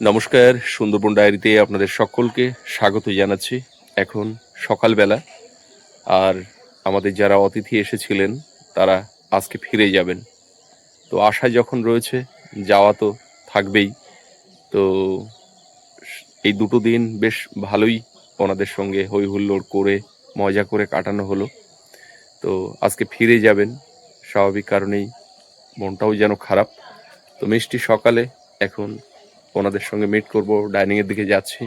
নমস্কার, সুন্দরবন ডায়েরিতে আপনাদের সকলকে স্বাগত জানাচ্ছি এখন সকালবেলা। আর আমাদের যারা অতিথি এসেছিলেন, তারা আজকে ফিরে যাবেন। তো আশা যখন রয়েছে, যাওয়া তো থাকবেই। তো এই দুটো দিন বেশ ভালোই ওনাদের সঙ্গে হই হুল্লোড় করে, মজা করে কাটানো হলো। তো আজকে ফিরে যাবেন, স্বাভাবিক কারণেই মনটাও যেন খারাপ। তো মিষ্টি সকালে এখন ওনাদের সঙ্গে মিট করব ডাইনিং এর দিকে যাচ্ছি।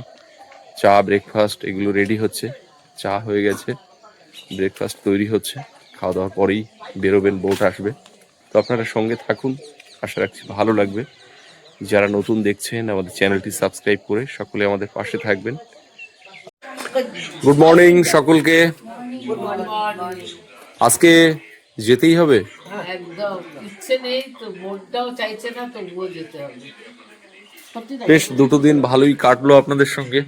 চা ব্রেকফাস্ট এগুলো রেডি হচ্ছে। চা হয়ে গেছে ব্রেকফাস্ট তৈরি হচ্ছে। খাওয়া দাওয়ার পরেই বেরোবেন বোট আসবে। তো আপনারা সঙ্গে থাকুন, আশা রাখছি ভালো লাগবে। যারা নতুন দেখছেন, আমাদের চ্যানেলটি সাবস্ক্রাইব করে সকলে আমাদের পাশে থাকবেন। গুড মর্নিং সকলকে। আজকে যেতেই হবে? একদম, ইচ্ছে নেই তো মনটাও চাইছে না যেতে হবে। বেশ দুটো দিন ভালোই কাটলো আপনাদের সঙ্গে।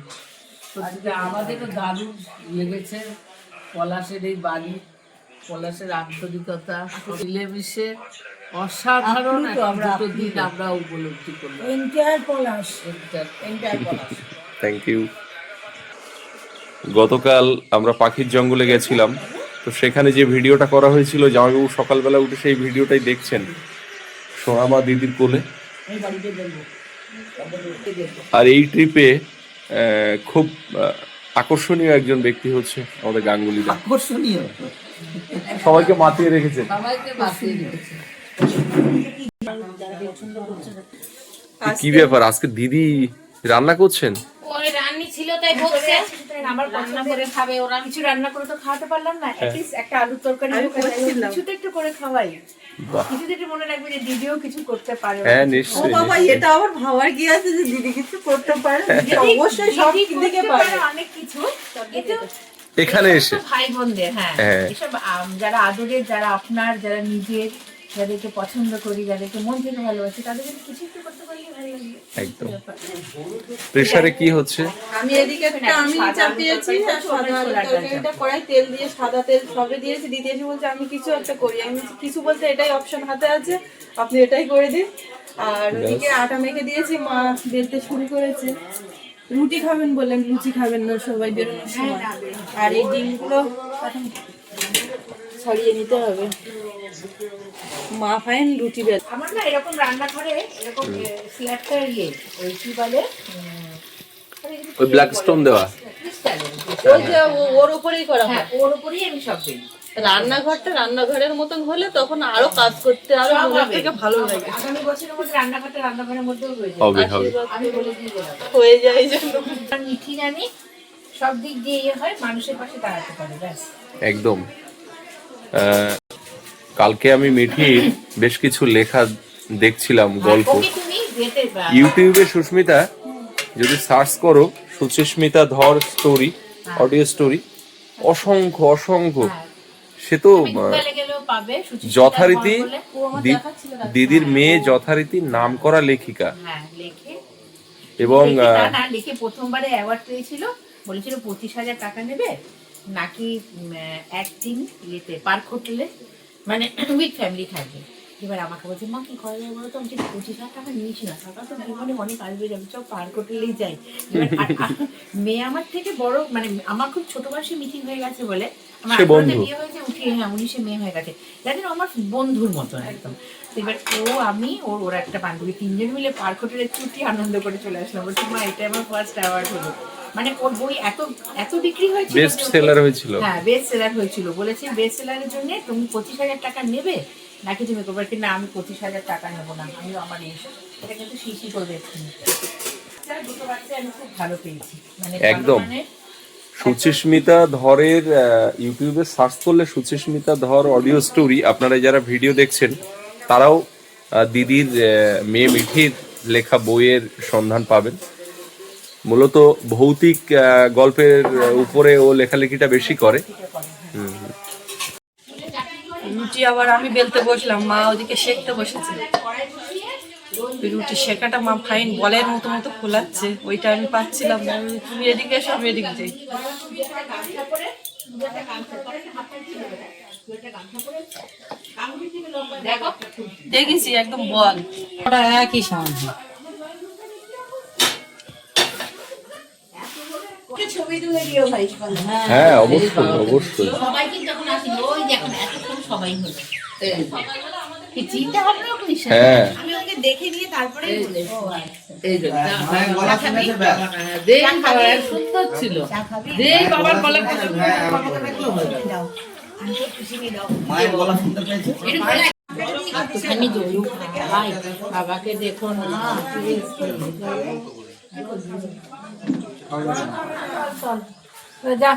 দারুণ লেগেছে পলাশের এই বাড়ি পলাশের আন্তরিকতা মিলেমিশে অসাধারণ দুটো দিন আমরা উপলব্ধি করলাম। এন্টায়ার পলাশ। এন্টায়ার পলাশ। থ্যাংক ইউ গতকাল আমরা পাখির জঙ্গলে গেছিলাম তো সেখানে যে ভিডিওটা করা হয়েছিল জামাইবাবু সকালবেলা উঠে সেই ভিডিওটাই দেখছেন। সোনামা দিদির কোলে। এই বাড়িতে বলব আর এই ট্রিপে খুব আহ, আকর্ষণীয় একজন ব্যক্তি হচ্ছে আমাদের গাঙ্গুলি আকর্ষণীয়? সবাইকে মাতিয়ে রেখেছেন রেখেছে। কি ব্যাপার? আজকে দিদি রান্না করছেন? ছিল তাই বলছে। আমার রান্না করে খাবে ওরা। কিছু রান্না করে তো খাওয়াতে পারলাম না অ্যাটলিস্ট একটা আলুর তরকারি কিছু তো একটু করে খাওয়াই। কিছু তো মনে রাখবে যে দিদিও কিছু করতে পারে হ্যাঁ ও বাবা এটা আবার ভাবার কি আছে যে দিদি কিছু করতে পারে? অবশ্যই সব দিকে পারে পারে। অনেক কিছু। এখানে এসে। ভাই বোনদের হ্যাঁ। হ্যাঁ। এসব যারা আদরের যারা আপনার যারা নিজের যাদেরকে পছন্দ করি যাদেরকে মন থেকে ভালোবাসি তাদের জন্য কিছু একটু করতে পারলে ভালো লাগবে একদম। প্রেসারে কি হচ্ছে? আমি এদিকে একটা আমি আলুর চাপিয়েছি তরকারি সাদা আলুর ছোলার কড়াই তেল দিয়ে সাদা তেল সবে দিয়েছি দিদি এসে বলছে আমি কিছু একটা করি। আমি কিছু বলতে এটাই অপশন হাতে আছে আপনি এটাই করে দিন। আর ওদিকে আটা মেখে দিয়েছি মা বেলতে শুরু করেছে। রুটি খাবেন বললেন লুচি খাবেন না সবাই বেরোনোর সময়। আর এই ডিমগুলো ছড়িয়ে নিতে হবে। মা ফাইন রুটি বেল। আমার না এরকম রান্নাঘরে এরকম ইয়ে ওই কি বলে ওই ব্ল্যাক স্টোন দেওয়া। ওই যে ওর উপরেই করা হয়। হ্যাঁ ওর উপরেই আমি সব দিই রান্নাঘরটা রান্নাঘরের মতন হলে তখন আরও কাজ করতে আরও মনের থেকে ভালো লাগে। আগামী বছরের মধ্যে রান্নাঘরটা রান্নাঘরের মধ্যেও হয়ে যাবে। হবে হবে। আমি বলে দিয়ে হয়ে যায় এই জন্য আর মিঠি জানি সব দিক দিয়ে ইয়ে হয় মানুষের পাশে দাঁড়াতে পারে ব্যাস। একদম। কালকে আমি মিঠির বেশ কিছু লেখা দেখছিলাম গল্প। যেতে বা- ইউটিউবে সুস্মিতা যদি সার্চ করো সুচিস্মিতা ধর স্টোরি অডিও স্টোরি অসংখ্য অসংখ্য। সে তো যথারীতি দিদির মেয়ে যথারীতি নাম করা লেখিকা। হ্যাঁ এবং লিখে প্রথমবারে অ্যাওয়ার্ড পেয়েছিল বলেছিল পঁচিশ হাজার টাকা নেবে নাকি একদিন ইয়েতে পার্ক হোটেলে মানে উইথ ফ্যামিলি থাকবে। এবার আমাকে বলছে মা কি করা যায় বলো তো? আমি যদি পঁচিশ হাজার টাকা নিয়েছি না টাকা তো জীবনে অনেক আসবে যাবে। চল পার্ক হোটেলেই যাই। মেয়ে আমার থেকে বড় মানে আমার খুব ছোট বয়সে মিটিং হয়ে গেছে বলে। আমার। বিয়ে হয়েছে উঠে হ্যাঁ উনিশে মেয়ে হয়ে গেছে। জানেন আমার বন্ধুর মতন একদম। এবার ও আমি ওর ওর একটা বান্ধবী তিনজন মিলে পার্ক হোটেলে ছুটি আনন্দ করে চলে আসলাম। বলছি মা এটা আমার ফার্স্ট অ্যাওয়ার্ড হলো। মানে ওর বই এত এত বিক্রি হয়েছিল বেস্ট সেলার হয়েছিল। হ্যাঁ বেস্ট সেলার হয়েছিল। বলেছি বেস্ট সেলারের জন্য তুমি পঁচিশ হাজার টাকা নেবে নাকি তুমি করবে? কি না আমি পঁচিশ হাজার টাকা নেব না আমি আমার এসে এটা কিন্তু শিশি করবে। এক্ষুনি। দুটো বাচ্চা আমি খুব ভালো পেয়েছি। মানে একদম। মানে সুচিস্মিতা ধরের ইউটিউবে সার্চ করলে সুচিস্মিতা ধর অডিও স্টোরি আপনারা যারা ভিডিও দেখছেন তারাও দিদির মেয়ে মিঠির লেখা বইয়ের সন্ধান পাবেন। মূলত ভৌতিক আহ, গল্পের উপরে ও লেখালেখিটা বেশি করে। রুটি আবার আমি বেলতে বসলাম মা ওদিকে শেখতে বসেছে। রুটি শেখাটা মা ফাইন বলের মতো মতো খোলাচ্ছে ওইটা আমি পাচ্ছিলাম না। তুমি এদিকে এসো আমি এদিকে যাই। দেখেছি একদম বল। ওটা একই সমান হ্যাঁ অবশ্যই অবশ্যই। সবাই কিন্তু এখন আসিনি ওই যে এতক্ষণ সবাই হলো। এই, কি চিন্তা ভাবনা করিস না? হ্যাঁ। আমি ওকে দেখে নিয়ে তারপরে ও আচ্ছা। এই যে, না, মায়ের গলা শুনেছে ব্যাস। হ্যাঁ, সুন্দর ছিল। বাবার হ্যাঁ, হয়ে আমি বাবাকে দেখো না যা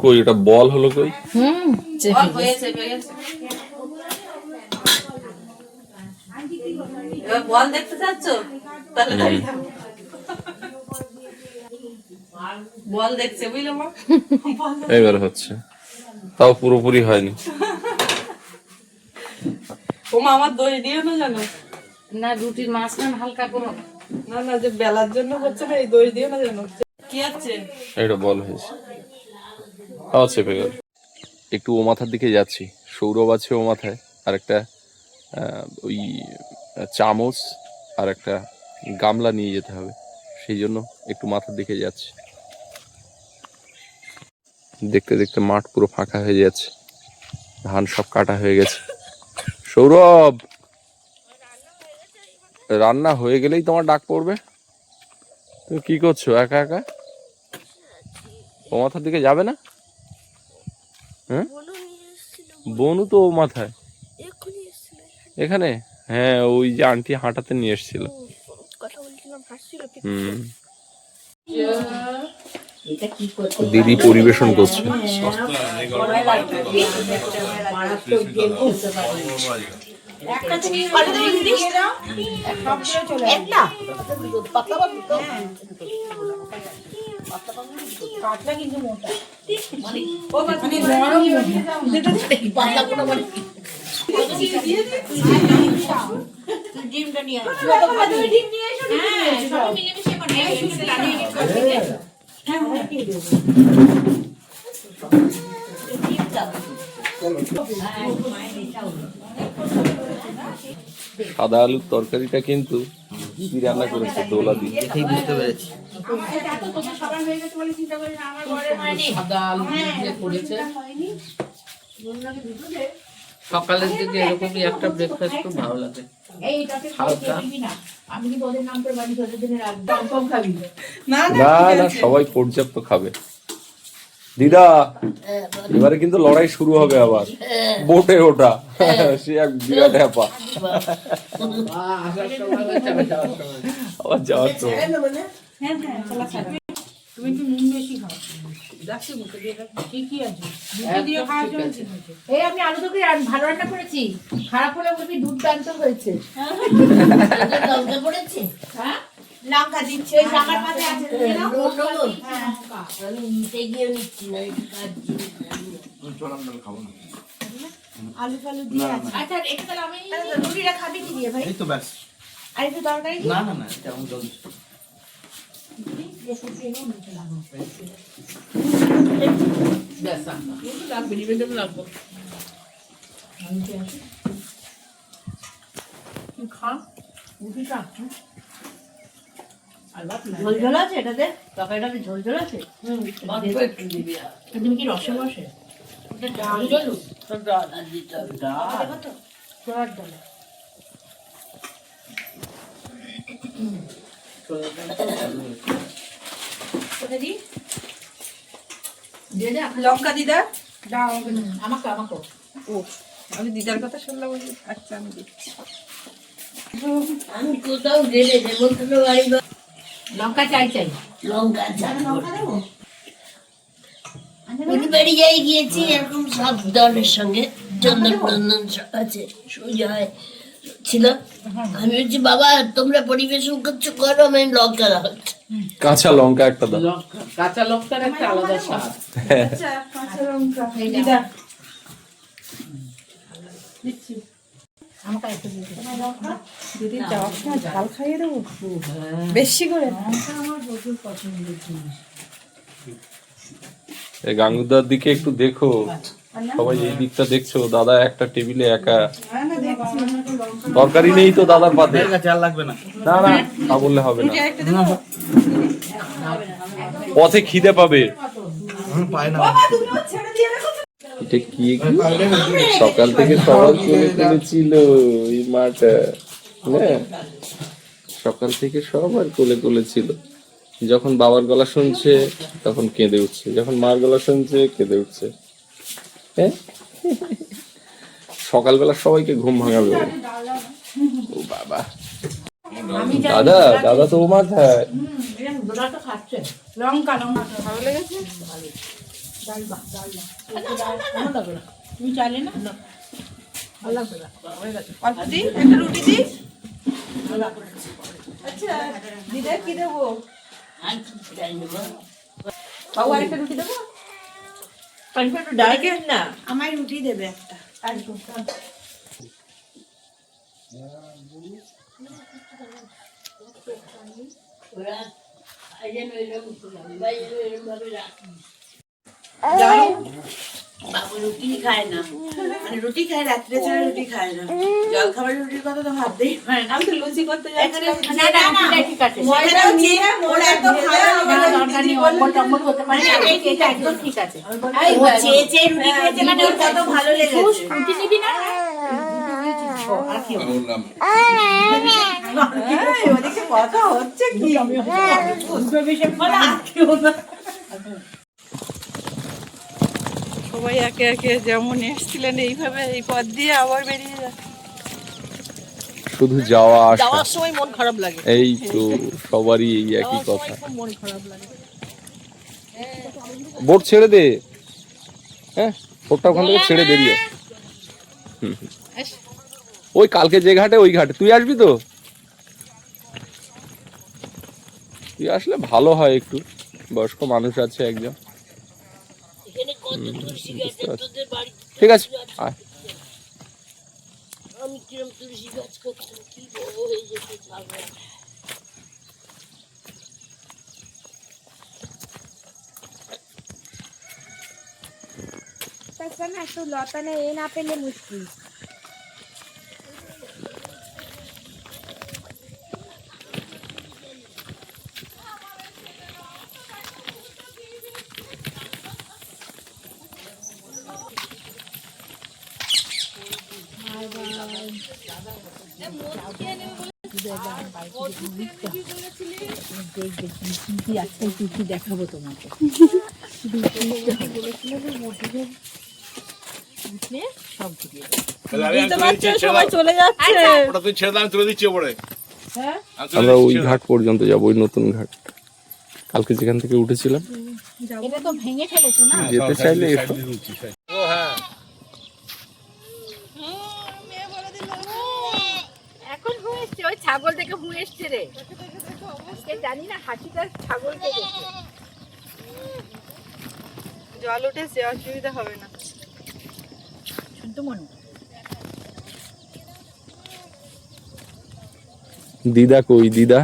কই এটা বল হলো কই? হুম হয়েছে বল দেখতে চাচ্ছ? তাহলে দাঁড়িয়ে বল দেখছে বুঝলো মা? বল এবার হচ্ছে। তাও পুরোপুরি হয়নি। ও মা আমার দই দিও না জানো না রুটির মাঝখান হালকা করো না না যে বেলার জন্য হচ্ছে না এই দই দিও না জানো কি আছে? এটা বল হয়েছে। চেপে গেল। একটু ও মাথার দিকে যাচ্ছি। সৌরভ আছে ও মাথায়। আর একটা ওই চামচ আর একটা গামলা নিয়ে যেতে হবে। সেই জন্য একটু মাথার দিকে যাচ্ছি। দেখতে দেখতে মাঠ পুরো ফাঁকা হয়ে যাচ্ছে। ধান সব কাটা হয়ে গেছে। সৌরভ রান্না হয়ে গেলেই তোমার ডাক পড়বে। তুমি কি করছ একা একা? ও মাথার দিকে যাবে না? হ্যাঁ? বনু তো ও মাথায়। এখানে। হ্যাঁ ওই যে আন্টি হাঁটাতে নিয়ে এসেছিল। হুম। এটা কি করতে দিদি পরিবেশন করছে। পাতলা কিন্তু মোটা মানে মানে ডিমটা নিয়ে ডিম নিয়ে এসো হ্যাঁ সবাই মিলেমিশে বানাই সাদা আলুর তরকারিটা কিন্তু দিদি রান্না করেছে দোলা দিয়ে। দেখেই বুঝতে পেরেছি। সাদা আলু করেছে। সকালের দিকে এরকমই একটা ব্রেকফাস্ট খুব ভালো লাগে। না না সবাই পর্যাপ্ত খাবে। দিদা, এবারে কিন্তু লড়াই শুরু হবে আবার। বোটে ওটা। সে এক বিরাট হ্যাপা আবার যাওয়ার তো। আমি আলু ভালো খারাপ হলে দুর্দান্ত হয়েছে হ্যাঁ লঙ্কা দিচ্ছি ওই জামার পাতে আছে। হ্যাঁ, লঙ্কা। আমি নিতে গিয়ে নিচ্ছি না একটু কাটছি। আলু ফালু দিয়ে আচ্ছা এটা তাহলে আমি রুটিটা খাবি কি দিয়ে ভাই? এই তো ব্যাস। আর একটু তরকারি না না না জলদি ব্যাস লাগবে নিবেদন লাগবে। খা ঝোল ঝোল আছে এটাতে? তরকারিটাতে ঝোল ঝোল আছে? তুমি কি রসে বসে? লঙ্কা দিদা। দাও আমাকে। আমাকে ও আমি দিদার কথা শুনলাম আচ্ছা আমি দিচ্ছি। আমি কোথাও গেলে নেমন্তন্ন বাড়ি লঙ্কা চাই চাই। লঙ্কা চা প্রতিবারই যাই গিয়েছি এরকম সব দলের সঙ্গে চন্দন আছে সুজয় ছিল। আমি বলছি বাবা তোমরা পরিবেশন করছ করো আমি লঙ্কা রাখছি কাঁচা লঙ্কা একটা দাও। লঙ্কা কাঁচা লঙ্কার একটা আলাদা স্বাদ। আচ্ছা কাঁচা লঙ্কা। দিদা আমাকে একটু দিয়ে দিদি যাওয়ার সময় ঝাল খাইয়ে দেবো? বেশি করে লঙ্কা আমার প্রচুর পছন্দের জিনিস। এই গাঙ্গুদার দিকে একটু দেখো। সবাই এই দিকটা দেখছ? দাদা একটা টেবিলে একা। দেখছি। তরকারি নেই। তো দাদার পাতে। লাগবে না। না না তা বললে হবে না। পথে খিদে পাবে। পায় না। এটা কি সকাল থেকে সবার কোলে কোলে ছিল এই মাটা না সকাল থেকে সবার কোলে কোলে ছিল। যখন বাবার গলা শুনছে, তখন কেঁদে উঠছে। যখন মার গলা শুনছে, কেঁদে উঠছে। হ্যাঁ? সকালবেলা সবাইকে ঘুম ভাঙাবে। ও। বাবা। দাদা দাদা তো ও মাথায়। লঙ্কা লঙ্কা। ভালো লেগেছে? ভালো লাগবে না তুমি চাইলে না ভালো লাগবে না দিই একটা রুটি দিই আচ্ছা দিদা কি দেবো না বাবু আরেকটা রুটি দেবো একটু ডাল না আমায় রুটি দেবে একটা ওরা বাইরে ভাবে রাখি। বাবু রুটি খায় না। মানে রুটি খায় রাত্রে ছাড়া রুটি খায় না। জল খাবার রুটির কথা তো ভাবতেই পারে না। আমি তো লুচি করতে যাচ্ছিলাম না। না না ঠিক আছে ময়দা নিয়ে মোর একদম খাওয়া হবে দরকার নেই অম্বল টম্বল হতে পারে এটা একদম ঠিক আছে। এই ও চেয়ে চেয়ে রুটি খেয়েছে মানে ওর কত ভালো লেগেছে। রুটি নিবি না? হচ্ছে কি? সবাই একে একে যেমন এসেছিলেন এইভাবে এই পথ দিয়ে আবার বেরিয়ে যাচ্ছে। শুধু যাওয়া আসা। যাওয়ার সময় মন খারাপ লাগে। এই তো সবারই এই একই কথা। মন খারাপ লাগে। বোট ছেড়ে দে। হ্যাঁ বোটটা ওখান থেকে ছেড়ে বেরিয়ে। ওই কালকে যে ঘাটে ওই ঘাটে। তুই আসবি তো? তুই আসলে ভালো হয় একটু। বয়স্ক মানুষ আছে একজন এখানে কত তুলসী গাছ বুঝতে পারছি। তোদের বাড়ি ঠিক আছে তুলসী গাছ করতাম কি বড় হয়ে যেতে পারব না একটু লতা নেই না পেলে মুশকিল। দেখাবো তোমাকে তুলে দিচ্ছি আমরা ওই ঘাট পর্যন্ত যাব ওই নতুন ঘাট। কালকে যেখান থেকে উঠেছিলাম। যেতে চাইলে ছাগল থেকে হু এসছে রে। জানি না হাসিটা ছাগলকে দেখে জল উঠেছে অসুবিধা হবে না। শুনতে মনে? দিদা কই দিদা?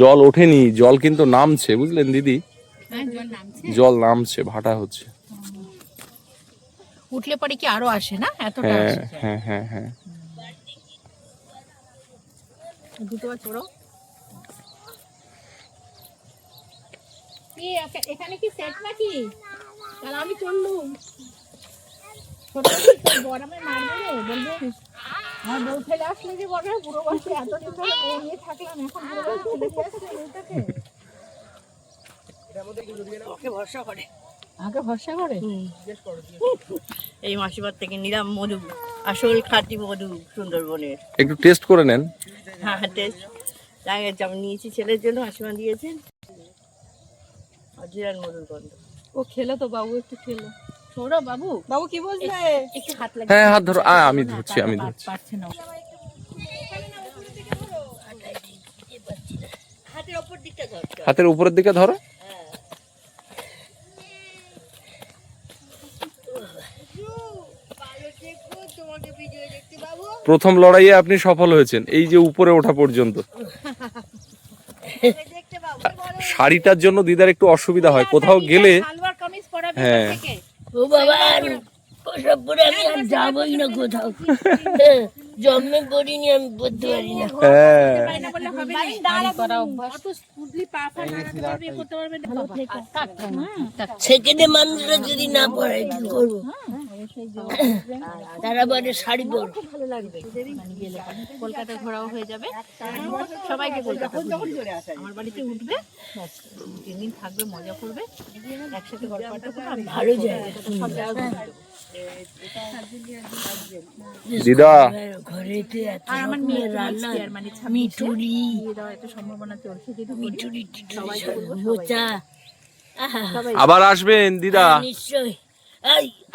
জল ওঠেনি জল কিন্তু নামছে বুঝলেন দিদি? হ্যাঁ জল নামছে। ভাটা হচ্ছে। উঠলে পরে কি আরও আসে না? এতটা হ্যাঁ হ্যাঁ হ্যাঁ হ্যাঁ দুটো ছোড়ো এখানে কি সেট নাকি? তাহলে আমি চললুম ছোট বড় আমার মারবে রে আমার বউ ফেলে আসলে যে বড় বুড়ো বয়সে এতদিন ধরে বউ নিয়ে থাকলাম এখন বুড়ো বয়সে ফেলে আসছে বউটাকে ওকে ভরসা করে। আমাকে ভরসা করে? এই মাসিবার থেকে নিলাম মধু আসল খাঁটি মধু সুন্দরবনের। একটু টেস্ট করে নেন। হ্যাঁ টেস্ট জায়গায় যেমন নিয়েছি ছেলের জন্য মাসিমা দিয়েছেন। অজিরান মধুর গন্ধ। ও খেলো তো বাবু একটু খেলো। ছোড়ো বাবু? বাবু কি বলছে? একটু হাত লাগে হ্যাঁ হাত ধরো। আমি ধরছি আমি ধরছি। পারছে না। হাতের ওপর দিকটা ধরতে হাতের উপরের দিকে ধরো। প্রথম লড়াইয়ে আপনি সফল হয়েছেন এই যে উপরে ওঠা পর্যন্ত। শাড়িটার জন্য দিদার একটু অসুবিধা হয় কোথাও গেলে হ্যাঁ। থেকে? ও বাবা ওসব আমি আর যাবোই না কোথাও। হ্যাঁ, জন্মে করিনি আমি পড়তে পারি না। হ্যাঁ। সেকেন্ডে মানুষরা যদি না পড়ে কি করব? তারা বলে শাড়ি পরবো কলকাতা ঘোরাও হয়ে যাবে। সবাইকে কলকাতা আমার বাড়িতে উঠবে তিন দিন থাকবে মজা করবে। একসাথে গল্প আড্ডা করবে আমি ভালো জায়গা সব জায়গায় ঘুরে দেবো। দিদা। ঘরেতে আর আমার মেয়ে রান্না মানে মিঠুরি। সম্ভাবনা চলছে যেহেতু মিঠুরি আবার আসবেন দিদা। নিশ্চয় এই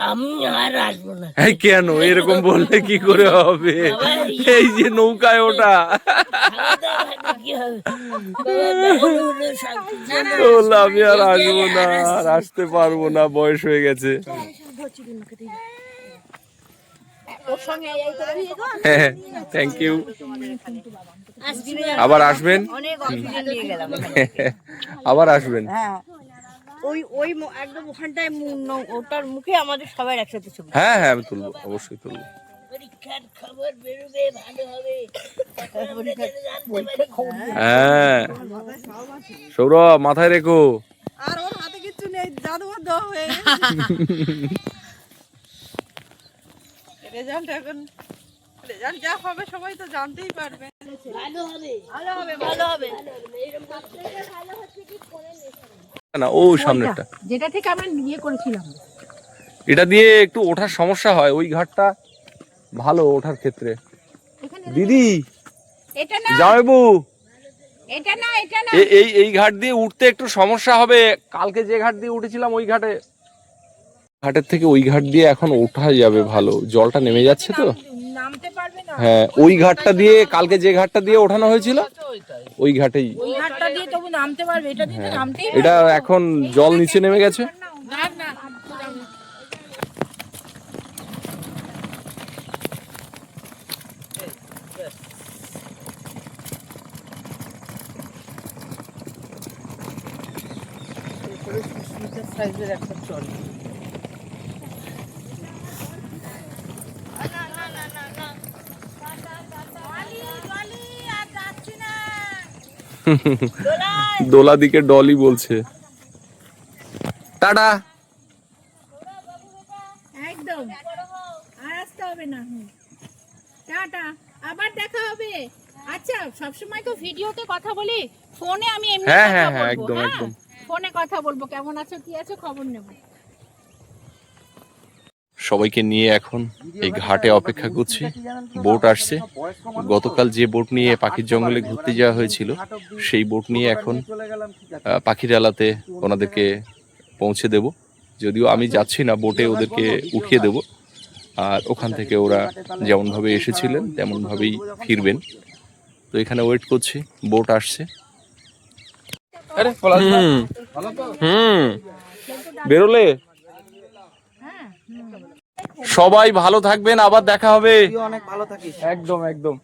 আমি আর আসব না। কেন? এরকম বললে কি করে হবে? এই যে নৌকায় ওটা আমি আর আসব না আর আসতে পারব না বয়স হয়ে গেছে। হ্যাঁ থ্যাংক ইউ আবার আসবেন? আবার আসবেন? হ্যাঁ। ওই ওই একদম ওখানটায় ওটার মুখে আমাদের সবাই একসাথে ছবি হ্যাঁ হ্যাঁ আমি তুলবো অবশ্যই তুলবো। খবর বেরোবে ভালো হবে। পারি। হ্যাঁ। সৌরভ মাথায় রেখো। আর ওর হাতে কিচ্ছু নেই জাদুঘর দেওয়া হয়ে রেজাল্ট এখন রেজাল্ট যা হবে সবাই তো জানতেই পারবে। ভালো হবে। ভালো হবে ভালো হবে। না ও সামনেরটা। যেটা থেকে আমরা বিয়ে করেছিলাম। এটা দিয়ে একটু ওঠার সমস্যা হয় ওই ঘাটটা ভালো ওঠার ক্ষেত্রে। দিদি এটা না জামাইবু এটা না এটা না। এই এই ঘাট দিয়ে উঠতে একটু সমস্যা হবে। কালকে যে ঘাট দিয়ে উঠেছিলাম ওই ঘাটে। ঘাটের থেকে ওই ঘাট দিয়ে এখন ওঠা যাবে ভালো। জলটা নেমে যাচ্ছে তো। হ্যাঁ ওই ঘাটটা দিয়ে কালকে যে ঘাটটা দিয়ে ওঠানো হয়েছিল ওই ঘাটেই ওই ঘাটটা দিয়ে তবু নামতে পারবে এটা দিয়ে নামতেই এটা এখন জল নিচে নেমে গেছে না না সাইজের একটা চল দোলা দিকে ডলি বলছে। টাটা। একদম। আর আসতে হবে না। টাটা। আবার দেখা হবে। আচ্ছা সবসময় তো ভিডিওতে কথা বলি ফোনে আমি এমনি হ্যাঁ, কথা হ্যাঁ, হ্যাঁ, বলব, একদম, হ্যাঁ? ফোনে কথা বলব। কেমন আছো কি আছো খবর নেব। সবাইকে নিয়ে এখন এই ঘাটে অপেক্ষা করছি। বোট আসছে। গতকাল যে বোট নিয়ে পাখির জঙ্গলে ঘুরতে যাওয়া হয়েছিল সেই বোট নিয়ে এখন আহ, পাখিরালাতে ওনাদেরকে পৌঁছে দেব। যদিও আমি যাচ্ছি না বোটে ওদেরকে উঠিয়ে দেব। আর ওখান থেকে ওরা যেমনভাবে এসেছিলেন তেমনভাবেই ফিরবেন। তো এখানে ওয়েট করছি বোট আসছে। হুম। হুম। বেরোলে? সবাই ভালো থাকবেন আবার দেখা হবে। অনেক ভালো থাকিস। একদম একদম।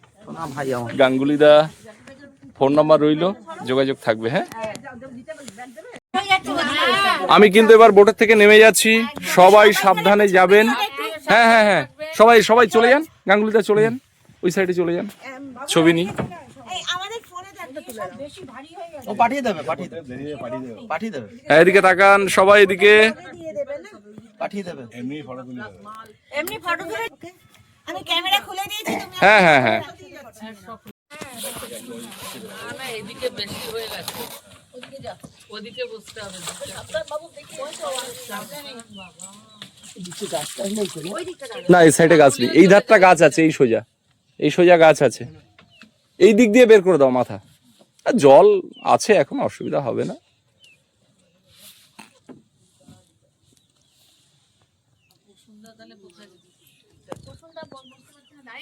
ভাই আমার। গাঙ্গুলিদা ফোন নাম্বার রইল যোগাযোগ থাকবে হ্যাঁ? আমি কিন্তু এবার বোটের থেকে নেমে যাচ্ছি সবাই সাবধানে যাবেন। হ্যাঁ হ্যাঁ হ্যাঁ সবাই সবাই চলে যান গাঙ্গুলিদা চলে যান ওই সাইডে চলে যান। ছবি নি ও পাঠিয়ে দেবে পাঠিয়ে দেবে। পাঠিয়ে দেবে। হ্যাঁ এদিকে তাকান সবাই এদিকে। পাঠিয়ে দেবে এমনি ফটো তুলে আমি ক্যামেরা খুলে দিয়েছি তুমি হ্যাঁ হ্যাঁ হ্যাঁ। না এদিকে বেশি হয়ে গেছে। ওদিকে যা। ওদিকে বসতে হবে। না এই সাইডে গাছ নেই। এই ধারটা গাছ আছে এই সোজা। এই সোজা গাছ আছে। এই দিক দিয়ে বের করে দাও মাথা। আর জল আছে এখন অসুবিধা হবে না।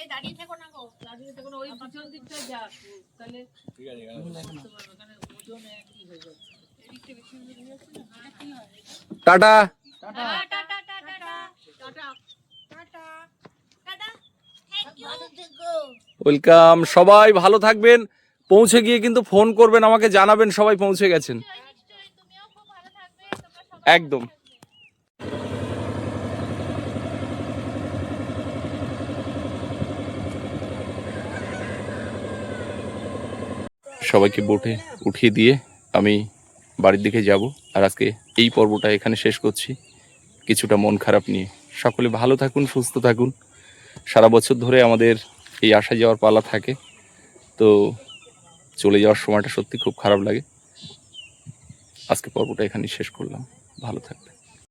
দাঁড়িয়ে থেকো না গো। দাঁড়িয়ে থেকো না ওই পিছন দিকটা যা তাহলে টাটা। ওয়েলকাম। সবাই ভালো থাকবেন। পৌঁছে গিয়ে কিন্তু ফোন করবেন আমাকে জানাবেন সবাই পৌঁছে গেছেন। একদম। সবাইকে বোটে উঠিয়ে দিয়ে আমি বাড়ির দিকে যাব। আর আজকে এই পর্বটা এখানে শেষ করছি। কিছুটা মন খারাপ নিয়ে। সকলে ভালো থাকুন, সুস্থ থাকুন। সারা বছর ধরে আমাদের এই আসা যাওয়ার পালা থাকে। তো চলে যাওয়ার সময়টা সত্যি খুব খারাপ লাগে। আজকে পর্বটা এখানেই শেষ করলাম। ভালো থাকবেন।